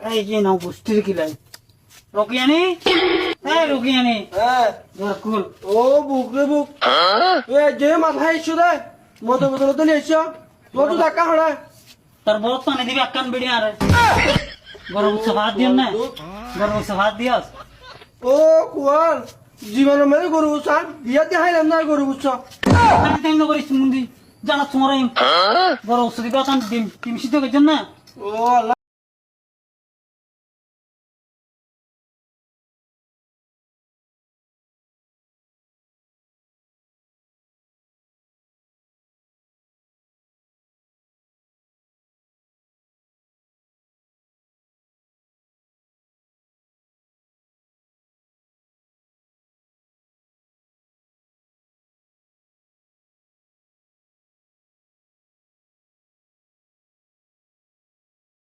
এই যে নাও বস্তির কিলাই রকিয়ানি? হ্যাঁ রকিয়ানি। হ্যাঁ। দরকুল ও বুক রে বুক। হ্যাঁ? এ যে মাথায় এসছো রে মতো বদল তো এসছো মতো ধাক্কা হড়া তোর বড় পানি দিবি আকান বিড়ি আর গরম সভাত দিও না? গরম সভাত দিয়স? ও কুয়ার জীবন মেরে গরু বুঝছান দিয়া দিয়ে হাইলাম না গরু বুঝছ আমি তাই না করিস মুন্দি। জানা তোমার হ্যাঁ? গরম সুদি কথা দিম। টিম তো গেছেন না? ও আল্লাহ।